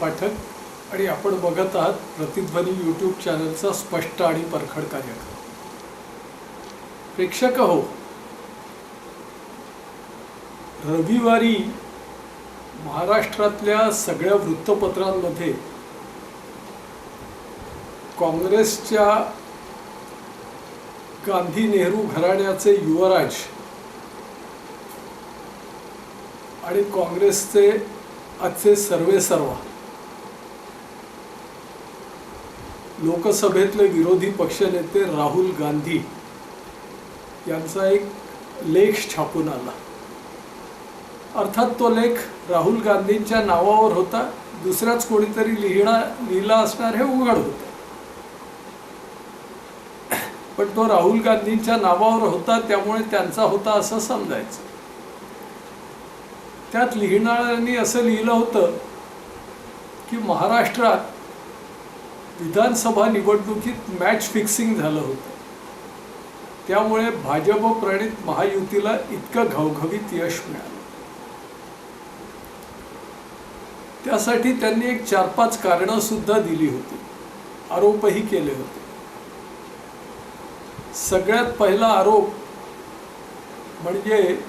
पाठक आणि आपण बघत आहात प्रतिध्वनी यूट्यूब चॅनलचा स्पष्ट आणि परखड कार्यक्रम. प्रेक्षक हो रविवारी महाराष्ट्रातल्या सगळ्या वृत्तपत्रांमध्ये काँग्रेसच्या गांधी नेहरू घराण्याचे युवराज आणि काँग्रेसचे आजचे सर्वे सर्वा लोकसभेतले विरोधी पक्षनेते राहुल गांधी यांचा एक लेख छापून आला अर्थात तो लेख राहुल गांधींच्या नावावर होता दुसऱ्याच कोणीतरी लिहिणा लिहिला असणार हे उघड होतं. पण तो राहुल गांधींच्या नावावर होता त्यामुळे त्यांचा होता असं समजायचं. त्यात लिहिणाऱ्यांनी असं लिहिलं होतं की महाराष्ट्रात विधानसभा निवडणुकीत मॅच फिक्सिंग झालं होतं. त्यामुळे भाजप प्रणित महायुतीला इतकं घवघवीत यश मिळालं. त्यासाठी त्यांनी एक चार पाच कारणं सुद्धा दिली होती. आरोपही केले होते. सगळ्यात पहिला आरोप म्हणजे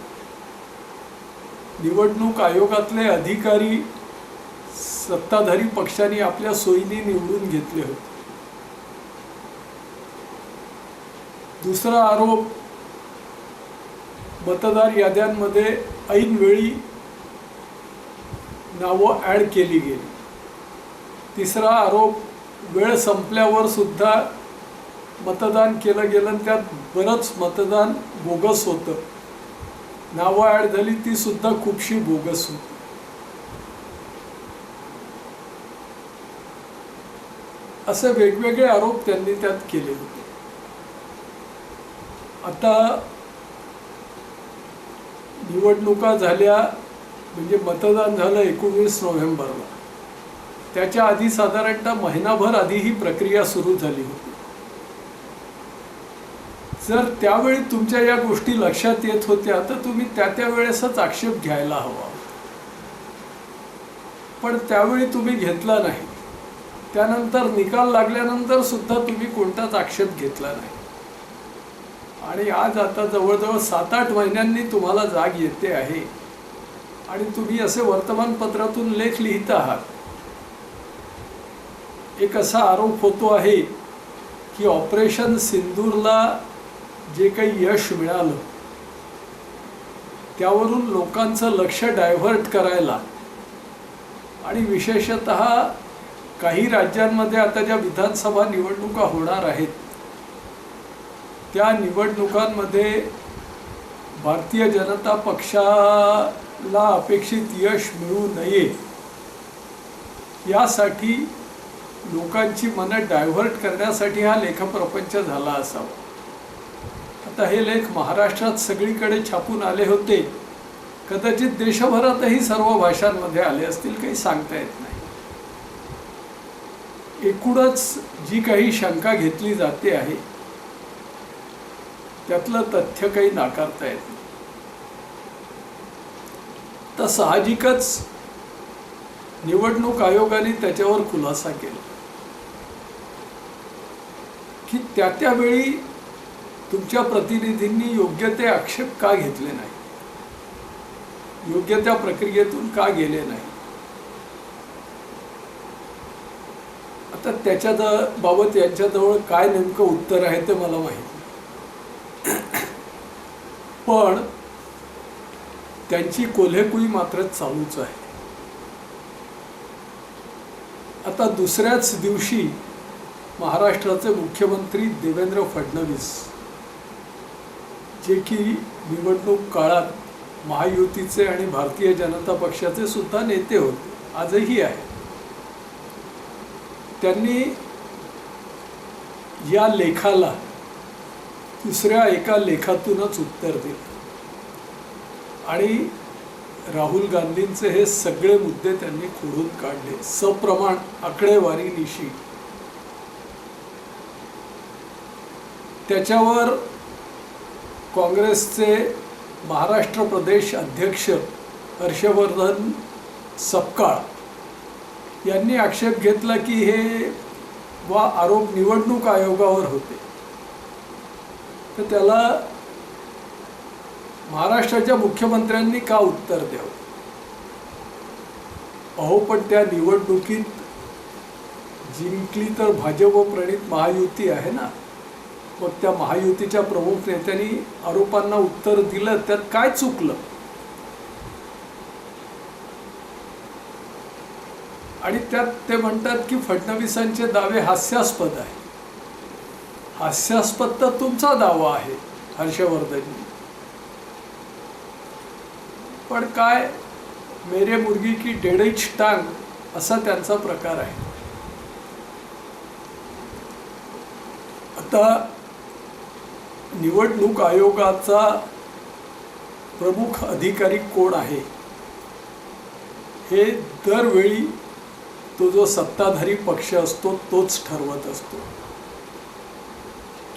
निवडणूक आयोगातले अधिकारी सत्ताधारी पक्षांनी आपल्या सोयीने निवडून घेतले होते. दुसरा आरोप मतदार याद्यांमध्ये ऐनवेळी नावं ॲड केली गेली. तिसरा आरोप वेळ संपल्यावर सुद्धा मतदान केलं गेलं आणि त्यात बरंच मतदान बोगस होतं. नावं ॲड झाली ती सुद्धा खूपशी बोगस होती. असे वेगवेगळे आरोप त्यांनी त्यात केले होते. आता निवडणुका झाल्या म्हणजे मतदान झालं एकोणीस नोव्हेंबरला. त्याच्या आधी साधारणतः महिनाभर आधी ही प्रक्रिया सुरू झाली होती. जर त्यावेळी तुमच्या या गोष्टी लक्षात येत होत्या तर तुम्ही त्या त्या वेळेसच आक्षेप घ्यायला हवा पण त्यावेळी तुम्ही घेतला नाही. त्यानंतर निकाल लागल्यानंतर सुद्धा तुम्ही कोणताच आक्षेप घेतला नाही. आणि आज आता जवळजवळ सात आठ महिन्यांनी तुम्हाला जाग येते आहे. आणि तुम्ही असे वर्तमानपत्रातून लेख लिहित आहात. एक असा आरोप होतो आहे की ऑपरेशन सिंदूरला जे काही यश मिळालं त्यावरून लोकांचं लक्ष डायव्हर्ट करायला आणि विशेषत काही राज्यांमध्ये आता ज्या विधानसभा निवडणुका होणार आहेत त्या निवडणुकांमध्ये भारतीय जनता पक्षाला अपेक्षित यश मिळू नये यासाठी लोकांची मनं डायव्हर्ट करण्यासाठी हा लेखप्रपंच झाला असावा. आता हे लेख महाराष्ट्रात सगळीकडे छापून आले होते. कदाचित देशभरातही सर्व भाषांमध्ये आले असतील काही सांगता येत नाही. एकूणच जी काही शंका घेतली जाते आहे त्यातलं तथ्य काही नाकारता येत नाही. तर साहजिकच निवडणूक आयोगाने त्याच्यावर खुलासा केला. की त्या त्यावेळी तुमच्या प्रतिनिधींनी योग्य ते आक्षेप का घेतले नाही योग्य त्या प्रक्रियेतून का गेले नाही तर त्याच्या बाबत यांच्याजवळ काय नेमकं उत्तर आहे ते मला माहीत पण त्यांची कोल्हेकुई मात्र चालूच आहे. आता दुसऱ्याच दिवशी महाराष्ट्राचे मुख्यमंत्री देवेंद्र फडणवीस जे की निवडणूक काळात महायुतीचे आणि भारतीय जनता पक्षाचे सुद्धा नेते होते आजही आहे त्यांनी या लेखाला दुसऱ्या एका लेखातूनच उत्तर दिलं. आणि राहुल गांधींचे हे सगळे मुद्दे त्यांनी खोडून काढले. सप्रमाण आकडेवारीनिशी त्याच्यावर काँग्रेसचे महाराष्ट्र प्रदेश अध्यक्ष हर्षवर्धन सपकाळ यांनी आक्षेप घेतला की हे वा आरोप निवडणूक आयोगावर होते. तर त्याला महाराष्ट्राच्या मुख्यमंत्र्यांनी का उत्तर द्यावं? अहो पण त्या निवडणुकीत जिंकली तर भाजप प्रणित महायुती आहे ना? मग त्या महायुतीच्या प्रमुख नेत्यांनी आरोपांना उत्तर दिलं त्यात काय चुकलं? आणि त्यात ते म्हणतात की फडणवीसांचे दावे हास्यास्पद आहे हास्यास्पद तर तुमचा दावा आहे हर्षवर्धनजी. पण काय मेरे मुर्गी की डेडईच टांग असा त्यांचा प्रकार आहे. आता निवडणूक आयोगाचा प्रमुख अधिकारी कोण आहे? हे दरवेळी तो जो सत्ताधारी पक्ष असतो तोच ठरवत असतो.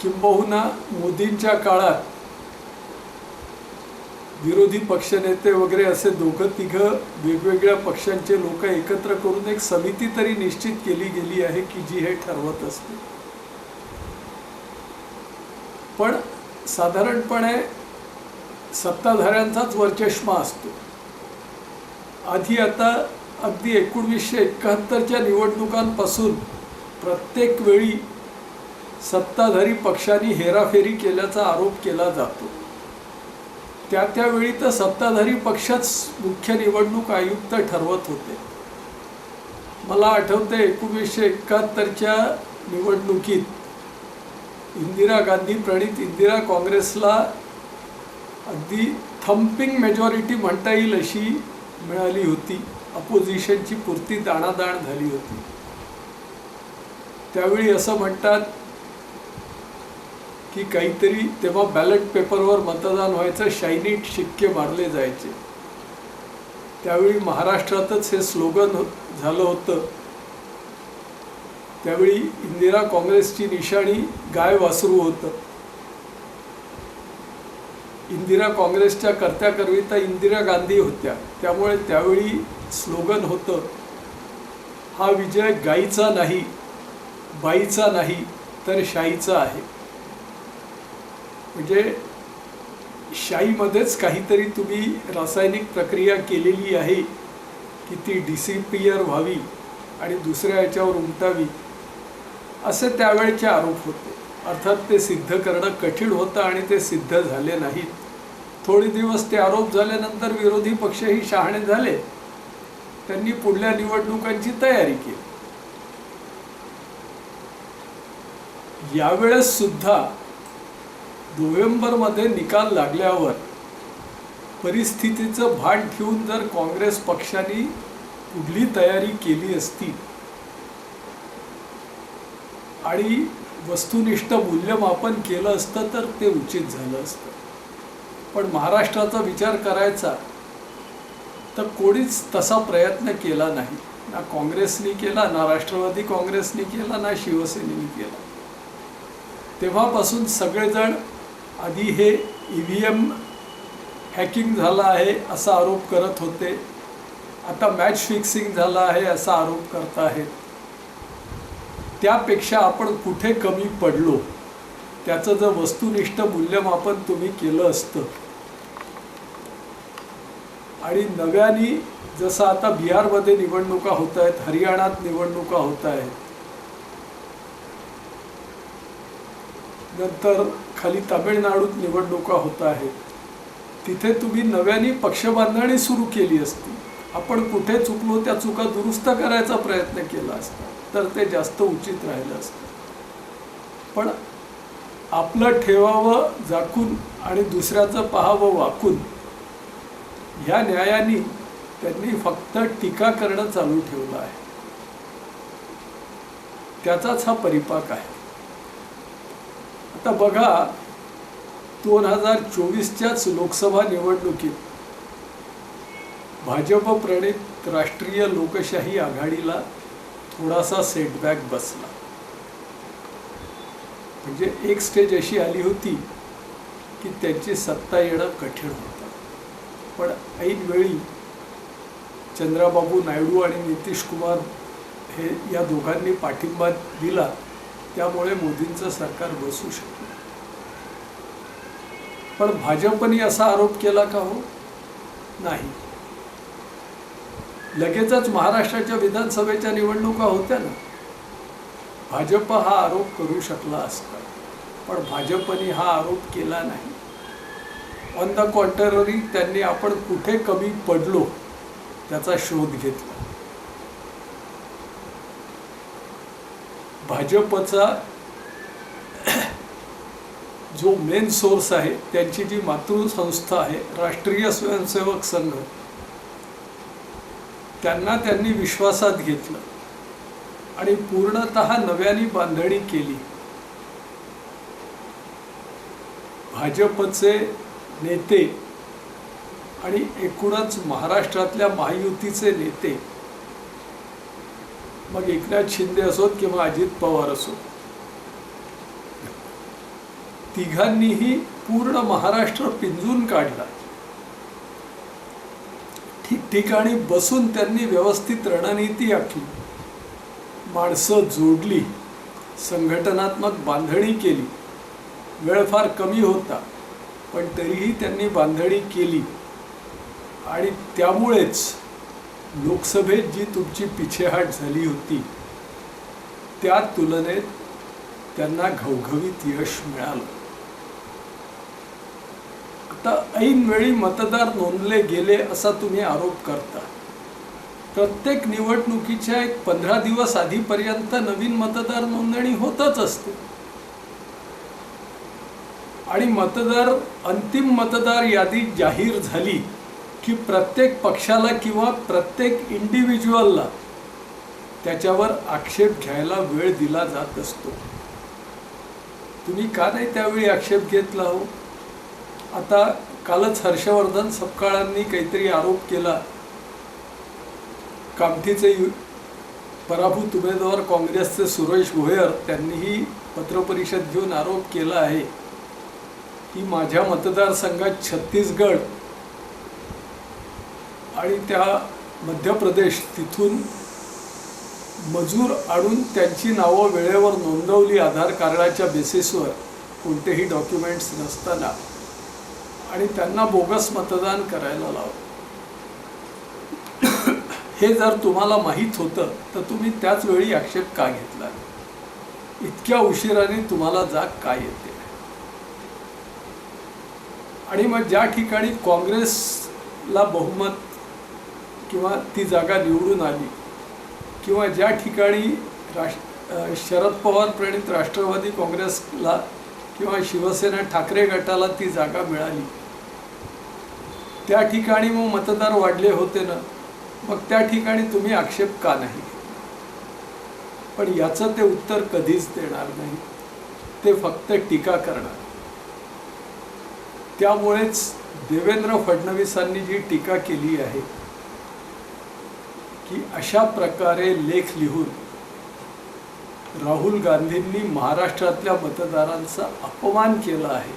किंबहुना मोदींच्या काळात विरोधी पक्षनेते वगैरे असे दोघं तिघं वेगवेगळ्या पक्षांचे लोक एकत्र करून एक समिती तरी निश्चित केली गेली आहे की जी हे ठरवत असते. पण साधारणपणे सत्ताधाऱ्यांचाच वर्चष्मा असतो. आधी आता अगदी एकोणवीसशे एकाहत्तरच्या निवडणुकांपासून प्रत्येक वेळी सत्ताधारी पक्षांनी हेराफेरी केल्याचा आरोप केला जातो. त्या त्यावेळी तर सत्ताधारी पक्षच मुख्य निवडणूक आयुक्त ठरवत होते. मला आठवते एकोणीसशे एकाहत्तरच्या निवडणुकीत इंदिरा गांधी प्रणित इंदिरा काँग्रेसला अगदी थम्पिंग मेजॉरिटी म्हणता येईल अशी मिळाली होती. अपोजिशनची पुरती दाणादाण झाली होती. त्यावेळी असं म्हणतात की काहीतरी तेव्हा बॅलेट पेपरवर मतदान व्हायचं शायनीट शिक्के मारले जायचे. त्यावेळी महाराष्ट्रातच हे स्लोगन हो- झालं होतं. त्यावेळी इंदिरा काँग्रेसची निशाणी गाय वासरू होतं. इंदिरा काँग्रेसच्या कर्त्याकरविता इंदिरा गांधी होत्या. त्यामुळे त्यावेळी स्लोगन होतं हा विजय गाईचा नाही बाईचा नाही तर शाईचा आहे. म्हणजे शाईमध्येच काहीतरी तुम्ही रासायनिक प्रक्रिया केलेली आहे की ती डिसिपियर व्हावी आणि दुसऱ्या याच्यावर उमटावी असे त्यावेळेचे आरोप होते. अर्थात ते सिद्ध करणं कठीण होतं आणि ते सिद्ध झाले नाहीत. थोडे दिवस ते आरोप झाल्यानंतर विरोधी पक्षही शहाणे झाले. त्यांनी पुढल्या निवडणुकांची तयारी केली. यावेळेस सुद्धा नोव्हेंबरमध्ये निकाल लागल्यावर परिस्थितीचं भान ठेवून जर काँग्रेस पक्षाने पुढली तयारी केली असती आणि वस्तुनिष्ठ मूल्यमापन केलं असतं तर ते उचित झालं असतं. पण महाराष्ट्राचा विचार करायचा तर कोणीच तसा प्रयत्न केला नाही. ना काँग्रेसनी केला ना राष्ट्रवादी काँग्रेसनी केला ना शिवसेनेने केला. तेव्हापासून सगळेजण आधी हे ई व्ही एम हॅकिंग झालं आहे असा आरोप करत होते. आता मॅच फिक्सिंग झालं आहे असा आरोप करत आहेत. त्यापेक्षा आपण कुठे कमी पडलो? त्याचं जर वस्तुनिष्ठ मूल्यमापन तुम्ही केलं असतं. आणि नव्याने जसं आता बिहारमध्ये निवडणुका होत आहेत हरियाणात निवडणुका होत आहेत नंतर खाली तामिळनाडूत निवडणुका होत आहेत तिथे तुम्ही नव्याने पक्षबांधणी सुरू केली असती. आपण कुठे चुकलो त्या चुका दुरुस्त करायचा प्रयत्न केला असता तर ते जास्त उचित राहिलं असतं. पण आपलं ठेवावं झाकून आणि दुसऱ्याचं पाहावं वाकून ह्या न्यायाने त्यांनी फक्त टीका करणं चालू ठेवलं आहे. त्याचाच हा परिपाक आहे. आता बघा दोन हजार चोवीसच्याच लोकसभा निवडणुकीत भाजप प्रणित राष्ट्रीय लोकशाही आघाडीला थोडासा सेटबॅक बसला. म्हणजे एक स्टेज अशी आली होती की त्यांची सत्ता येणं कठीण होतं. पण ऐन वेळी चंद्राबाबू नायडू आणि नितीश कुमार हे या दोघांनी पाठिंबा दिला त्यामुळे मोदींचं सरकार बसू शकलं. पण भाजपने असा आरोप केला का हो? नाही. लगेचच महाराष्ट्राच्या विधानसभेच्या निवडणुका होत्या ना. भाजप हा आरोप करू शकला असता पण भाजपने हा आरोप केला नाही. ऑन द कॉन्ट्ररी त्यांनी आपण कुठे कमी पडलो त्याचा शोध घेतला. भाजपचा जो मेन सोर्स आहे त्यांची जी मातृसंस्था आहे राष्ट्रीय स्वयंसेवक संघ त्यांना त्यांनी विश्वासात घेतलं. आणि पूर्णत नव्याने बांधणी केली. भाजपचे नेते आणि एकूणच महाराष्ट्रातल्या महायुतीचे नेते मग एकनाथ शिंदे असोत किंवा अजित पवार असोत तिघांनीही पूर्ण महाराष्ट्र पिंजून काढला. ठिकठिकाणी बसून त्यांनी व्यवस्थित रणनीती आखली. माणसं जोडली संघटनात्मक बांधणी केली. वेळ फार कमी होता पण तरीही त्यांनी बांधणी केली. आणि त्यामुळेच लोकसभेत जी तुमची पिछेहाट झाली होती त्या तुलनेत त्यांना घवघवीत यश मिळालं. आता ऐनवेळी मतदार नोंदले गेले असा तुम्ही आरोप करता. प्रत्येक निवडणुकीच्या एक पंधरा दिवस आधीपर्यंत नवीन मतदार नोंदणी होतच असते. आणि मतदार अंतिम मतदार यादी जाहीर झाली की प्रत्येक पक्षाला किंवा प्रत्येक इंडिव्हिज्युअलला त्याच्यावर आक्षेप घ्यायला वेळ दिला जात असतो. तुम्ही का नाही त्यावेळी आक्षेप घेतला हो? आता कालच हर्षवर्धन सपकाळांनी काहीतरी आरोप केला कामठीचे यु- पराभूत उमेदवार काँग्रेसचे सुरेश भोयर त्यांनीही पत्रपरिषद घेऊन आरोप केला आहे. की माझ्या मतदारसंघात छत्तीसगड आणि त्या मध्य प्रदेश तिथून मजूर आणून त्यांची नावं वेळेवर नोंदवली आधार कार्डाच्या बेसिसवर कोणतेही डॉक्युमेंट्स नसताना. आणि त्यांना बोगस मतदान करायला लावलं. हे जर तुम्हाला माहीत होतं तर तुम्ही त्याच वेळी आक्षेप का घेतला? इतक्या उशिराने तुम्हाला जाग का येते? आणि मग ज्या ठिकाणी काँग्रेसला बहुमत किंवा ती जागा निवडून आली किंवा ज्या ठिकाणी राष्ट्र शरद पवार प्रणित राष्ट्रवादी काँग्रेसला किंवा शिवसेना ठाकरे गटाला ती जागा मिळाली त्या ठिकाणी मग मतदार वाढले होते ना? मग त्या ठिकाणी तुम्ही आक्षेप का नाही? पण याचं ते उत्तर कधीच देणार नाही. ते फक्त टीका करणार. त्यामुळेच देवेंद्र फडणवीसांनी जी टीका केली आहे की अशा प्रकारे लेख लिहून राहुल गांधींनी महाराष्ट्रातल्या मतदारांचा अपमान केला आहे.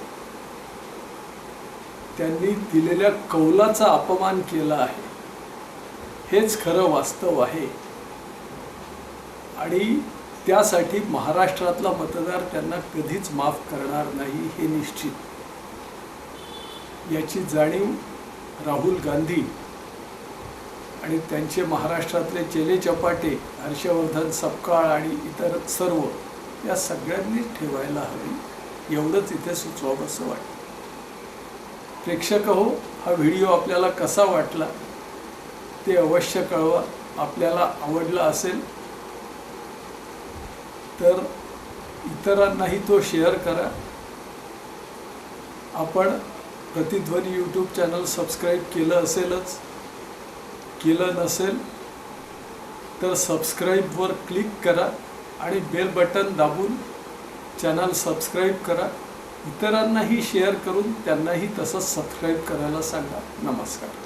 त्यांनी दिलेल्या कौलाचा अपमान केला आहे. हेच खरं वास्तव आहे. आणि त्यासाठी महाराष्ट्रातला मतदार त्यांना कधीच माफ करणार नाही हे निश्चित. याची जाणीव राहुल गांधी आणि त्यांचे महाराष्ट्रातले चेले चपाटे हर्षवर्धन सपकाळ आणि इतर सर्व या सगळ्यांनीच ठेवायला हवी एवढंच इथे सुचवावं असं वाटतं. प्रेक्षक हो हा व्हिडिओ आपल्याला कसा वाटला? ते अवश्य कळवा. आपल्याला आवडलं असेल तर इतरांनाही तो शेअर करा. आपण प्रतिध्वनी यूट्यूब चॅनल सबस्क्राईब केलं असेलच केलं नसेल तर सबस्क्राईबवर क्लिक करा आणि बेल बटन दाबून चॅनल सबस्क्राईब करा. इतरांनाही शेअर करून त्यांनाही तसंच सबस्क्राईब करायला सांगा. नमस्कार.